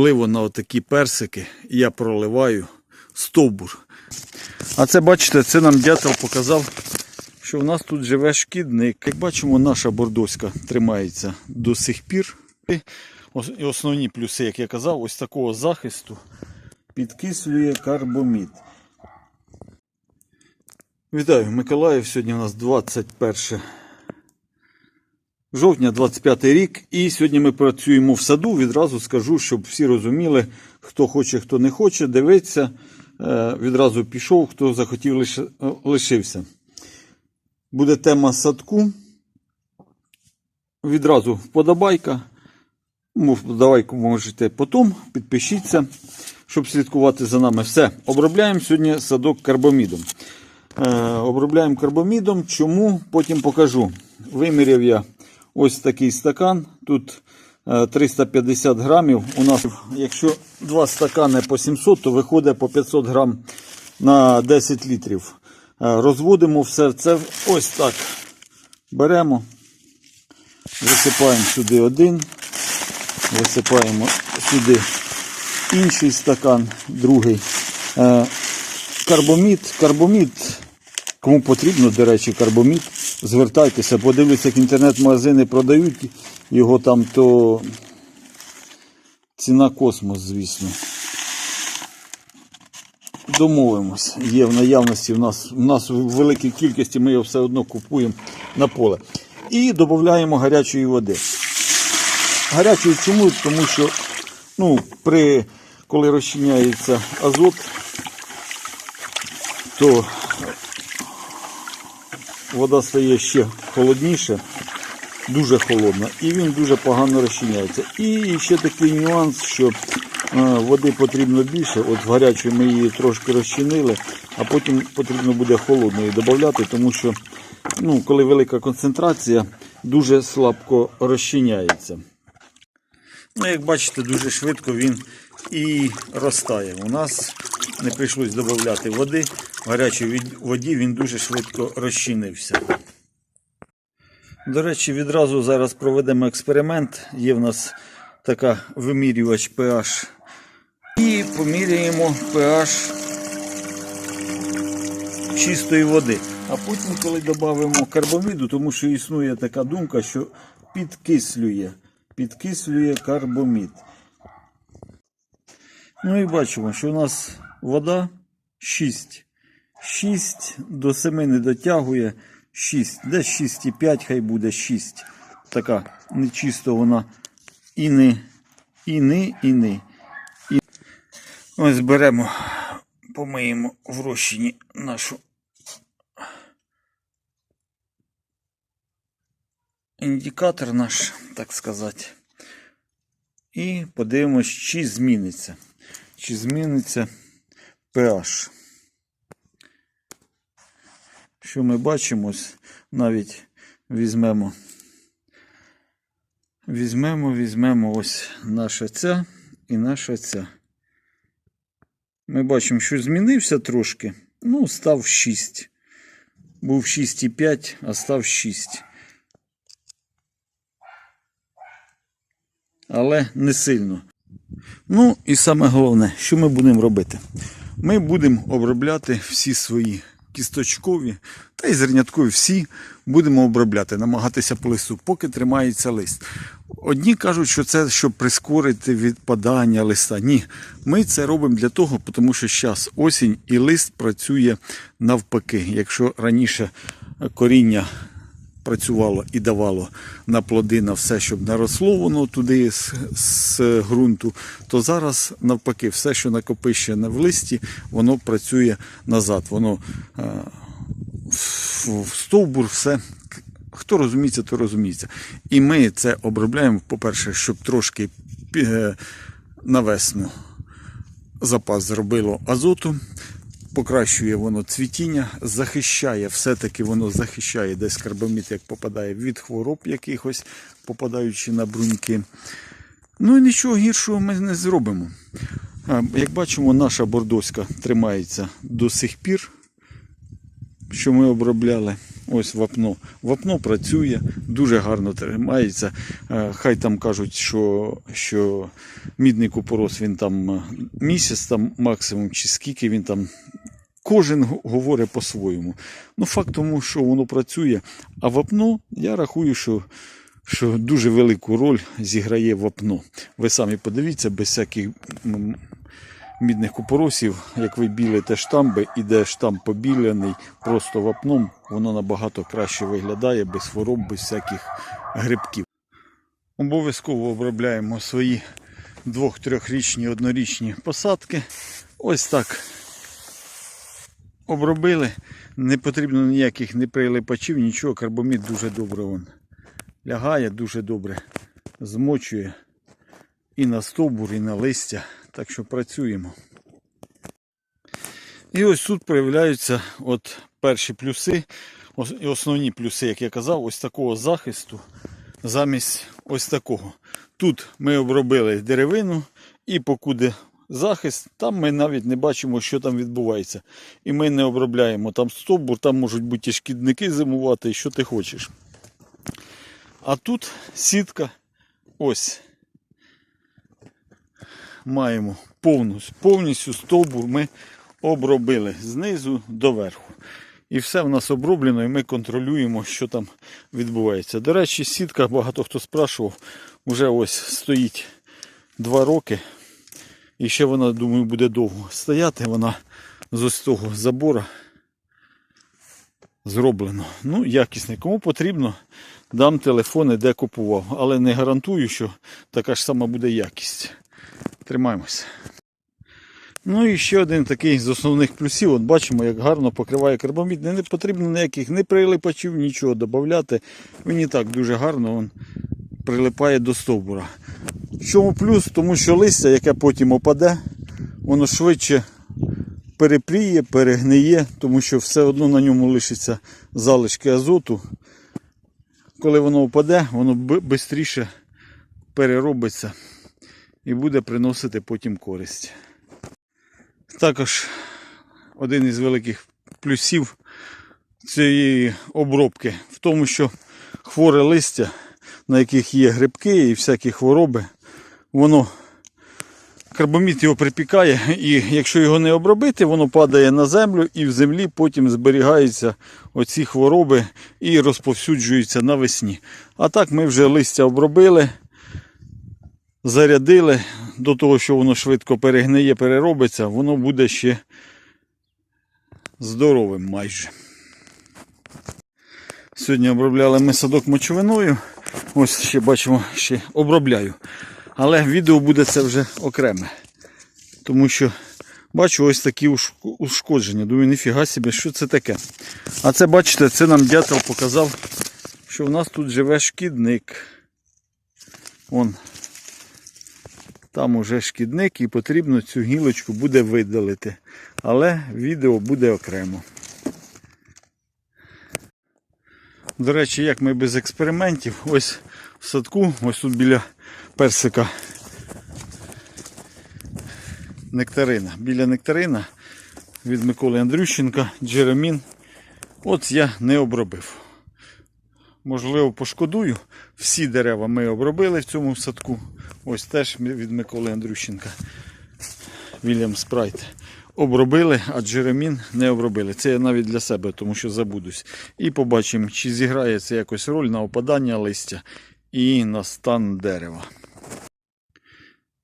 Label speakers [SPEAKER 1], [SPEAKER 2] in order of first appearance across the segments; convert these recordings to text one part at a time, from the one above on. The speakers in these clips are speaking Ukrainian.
[SPEAKER 1] Ливо на отакі персики я проливаю стовбур. А це, бачите, це нам дятел показав, що в нас тут живе шкідник. Як бачимо, наша бордоська тримається до сих пір. І основні плюси, як я казав, ось такого захисту підкислює карбомід. Вітаю, Миколаїв. Сьогодні у нас 21 жовтня, 25 рік. І сьогодні ми працюємо в саду. Відразу скажу, щоб всі розуміли, хто хоче, хто не хоче, дивиться. Е, Відразу пішов, хто захотів, е, лишився. Буде тема садку. Відразу вподобайка. Ну, Вподобайку можете потім. Підпишіться, щоб слідкувати за нами. Все. Обробляємо сьогодні садок карбомідом. Е, обробляємо карбомідом. Чому? Потім покажу. Виміряв я ось такий стакан. Тут е, 350 грамів. У нас, якщо два стакани по 700, то виходить по 500 грам на 10 літрів. Е, Розводимо все це ось так. Беремо, висипаємо сюди один, висипаємо сюди інший стакан, другий. Е, Карбомід, карбомід, кому потрібно, до речі, карбомід, звертайтеся, подивлюся, як інтернет-магазини продають його там, то ціна космос, звісно. Домовимось. Є в наявності в нас, в нас в великій кількості, ми його все одно купуємо на поле. І додаємо гарячої води. Гарячої чому? Тому що ну, при, коли розчиняється азот, то вода стає ще холодніше, дуже холодна, і він дуже погано розчиняється. І ще такий нюанс, що е, води потрібно більше. От в гарячої ми її трошки розчинили, а потім потрібно буде холодної додати, тому що ну, коли велика концентрація, дуже слабко розчиняється. Ну, як бачите, дуже швидко він і розтає. У нас не прийшлось додати води. Гарячій воді він дуже швидко розчинився. До речі, відразу зараз проведемо експеримент. Є в нас така вимірювач pH. І поміряємо pH чистої води. А потім, коли додамо карбоміду, тому що існує така думка, що підкислює, підкислює карбомід. Ну і бачимо, що у нас вода 6. 6 до 7 не дотягує 6. Десь 6,5, хай буде 6. Така нечисто вона і не, і не, і не. І... Ось беремо, помиємо в розчині нашу індикатор наш, так сказати. І подивимось, чи зміниться. Чи зміниться pH. Що ми бачимо, навіть візьмемо. Візьмемо, візьмемо ось наша ця і наша ця. Ми бачимо, що змінився трошки. Ну, став 6. Був 6,5, а став 6. але не сильно. Ну і саме головне, що ми будемо робити? Ми будемо обробляти всі свої кісточкові та й зерняткові всі будемо обробляти, намагатися по листу, поки тримається лист. Одні кажуть, що це щоб прискорити відпадання листа. Ні, ми це робимо для того, тому що зараз осінь і лист працює навпаки. Якщо раніше коріння працювало і давало на плоди на все, щоб наросло воно туди з, з ґрунту, то зараз навпаки, все, що накопичене в листі, воно працює назад. Воно е, в стовбур все. Хто розуміється, то розуміється. І ми це обробляємо, по-перше, щоб трошки е, на весну запас зробило азоту, покращує воно цвітіння, захищає, все-таки воно захищає десь карбамід, як попадає від хвороб якихось, попадаючи на бруньки. Ну і нічого гіршого ми не зробимо. Як бачимо, наша бордоська тримається до сих пір, що ми обробляли. Ось вапно. Вапно працює, дуже гарно тримається. Хай там кажуть, що, що мідний купорос він там місяць там максимум, чи скільки він там. Кожен говорить по-своєму. Ну, факт тому, що воно працює. А вапно, я рахую, що, що дуже велику роль зіграє вапно. Ви самі подивіться, без всяких мідних купоросів, як ви білите штамби, іде штамп побіляний просто вапном, воно набагато краще виглядає, без хвороб, без всяких грибків. Обов'язково обробляємо свої двох-трьохрічні, однорічні посадки. Ось так. Обробили. Не потрібно ніяких не прилипачів, нічого, карбомід дуже добре он лягає, дуже добре змочує і на стовбур, і на листя. Так що працюємо. І ось тут проявляються от перші плюси, основні плюси, як я казав, ось такого захисту замість ось такого. Тут ми обробили деревину і покуди захист, там ми навіть не бачимо, що там відбувається. І ми не обробляємо там стовбур, там можуть бути і шкідники зимувати, і що ти хочеш. А тут сітка ось маємо повністю, повністю стовбур ми обробили знизу до верху. І все в нас оброблено, і ми контролюємо, що там відбувається. До речі, сітка, багато хто спрашував, вже ось стоїть два роки. І ще вона, думаю, буде довго стояти. Вона з ось того забора зроблено. Ну, якісний. Кому потрібно, дам телефони, де купував. Але не гарантую, що така ж сама буде якість. Тримаємося. Ну і ще один такий з основних плюсів. От бачимо, як гарно покриває карбамід. Не потрібно ніяких не прилипачів, нічого додати. Він і так дуже гарно він прилипає до стовбура. В чому плюс? Тому що листя, яке потім опаде, воно швидше перепріє, перегниє, тому що все одно на ньому лишиться залишки азоту. Коли воно впаде, воно швидше переробиться і буде приносити потім користь. Також один із великих плюсів цієї обробки в тому, що хворе листя, на яких є грибки і всякі хвороби, воно карбомід його припікає, і якщо його не обробити, воно падає на землю і в землі потім зберігаються оці хвороби і розповсюджуються навесні. А так ми вже листя обробили, зарядили до того, що воно швидко перегниє, переробиться, воно буде ще здоровим майже. Сьогодні обробляли ми садок мочовиною. Ось ще бачимо, ще обробляю. Але відео буде це вже окреме. Тому що бачу ось такі ушкодження. Думаю, ніфіга собі, що це таке. А це, бачите, це нам дятел показав, що в нас тут живе шкідник. Вон. Там уже шкідник і потрібно цю гілочку буде видалити. Але відео буде окремо. До речі, як ми без експериментів, ось в садку, ось тут біля персика нектарина. Біля нектарина від Миколи Андрющенка, Джеремін. От я не обробив. Можливо, пошкодую. Всі дерева ми обробили в цьому садку. Ось теж від Миколи Андрющенка. Вільям Спрайт. Обробили, а Джеремін не обробили. Це я навіть для себе, тому що забудусь. І побачимо, чи зіграє це якось роль на опадання листя і на стан дерева.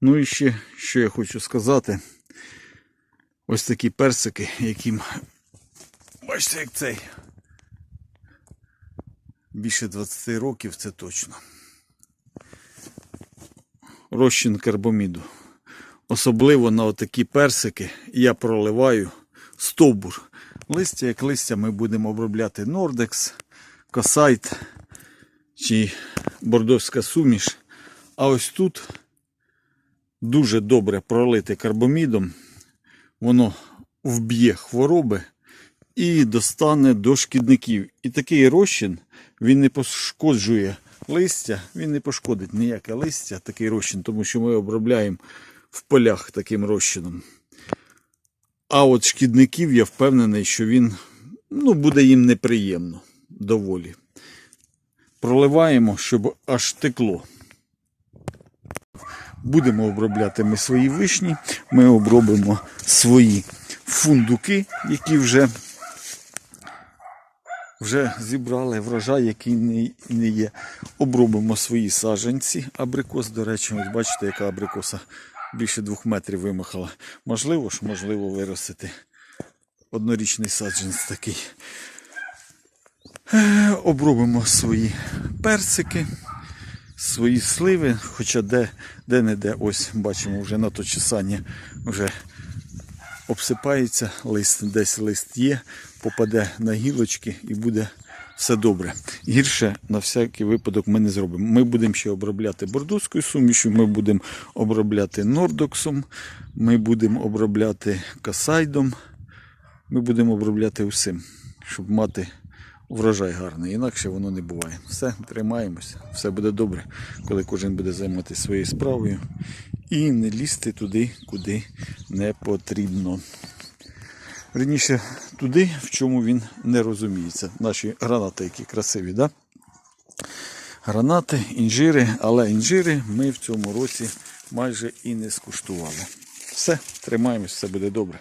[SPEAKER 1] Ну і ще, що я хочу сказати. Ось такі персики, яким. Бачите, як цей. Більше 20 років це точно. Розчин карбоміду. Особливо на отакі персики я проливаю стовбур. Листя як листя ми будемо обробляти Нордекс, Косайт чи бордовська суміш. А ось тут дуже добре пролити карбомідом. Воно вб'є хвороби і достане до шкідників. І такий розчин він не пошкоджує листя, він не пошкодить ніяке листя, такий розчин, тому що ми обробляємо в полях таким розчином. А от шкідників я впевнений, що він ну, буде їм неприємно. доволі. Проливаємо, щоб аж текло. Будемо обробляти ми свої вишні, ми обробимо свої фундуки, які вже, вже зібрали врожай, який не, не є. Обробимо свої саджанці. Абрикос, до речі, ось бачите, яка абрикоса більше двох метрів вимахала. Можливо ж, можливо, виростити однорічний саджанець такий. Е, Обробимо свої персики свої сливи, хоча де, де не де, ось бачимо вже на то чесання вже обсипається лист, десь лист є, попаде на гілочки і буде все добре. Гірше на всякий випадок ми не зробимо. Ми будемо ще обробляти бордоською сумішю, ми будемо обробляти нордоксом, ми будемо обробляти касайдом, ми будемо обробляти усім, щоб мати врожай гарний. Інакше воно не буває. Все, тримаємося, все буде добре, коли кожен буде займатися своєю справою і не лізти туди, куди не потрібно. Верніше, туди, в чому він не розуміється. Наші гранати, які красиві, да? Гранати, інжири, але інжири ми в цьому році майже і не скуштували. Все, тримаємось, все буде добре.